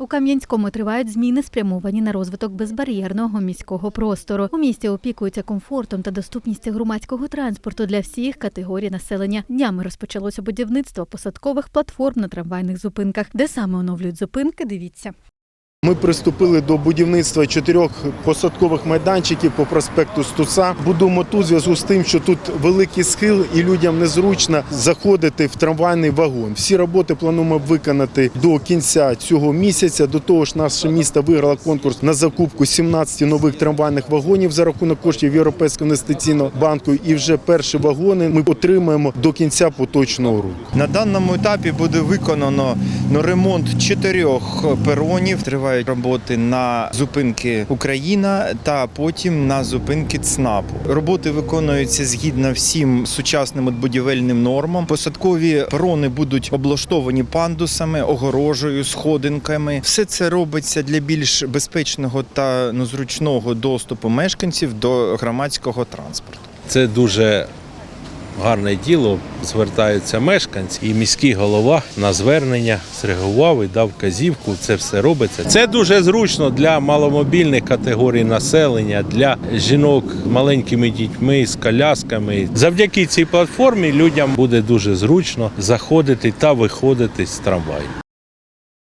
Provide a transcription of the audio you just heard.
У Кам'янському тривають зміни, спрямовані на розвиток безбар'єрного міського простору. У місті опікуються комфортом та доступністю громадського транспорту для всіх категорій населення. Днями розпочалося будівництво посадкових платформ на трамвайних зупинках. Де саме оновлюють зупинки, дивіться. Ми приступили до будівництва чотирьох посадкових майданчиків по проспекту Стуса. Будуємо тут в зв'язку з тим, що тут великий схил і людям незручно заходити в трамвайний вагон. Всі роботи плануємо виконати до кінця цього місяця. До того ж, наше місто виграло конкурс на закупку 17 нових трамвайних вагонів за рахунок коштів Європейського інвестиційного банку. І вже перші вагони ми отримаємо до кінця поточного року. На даному етапі буде виконано ремонт чотирьох перонів. Тривають роботи на зупинки Україна та потім на зупинки ЦНАПу. Роботи виконуються згідно всім сучасним будівельним нормам. Посадкові перони будуть облаштовані пандусами, огорожею, сходинками. Все це робиться для більш безпечного та ну, зручного доступу мешканців до громадського транспорту. Це дуже гарне діло. Звертаються мешканці, і міський голова на звернення зреагував і дав казівку. Це все робиться. Це дуже зручно для маломобільних категорій населення, для жінок з маленькими дітьми, з колясками. Завдяки цій платформі людям буде дуже зручно заходити та виходити з трамваю.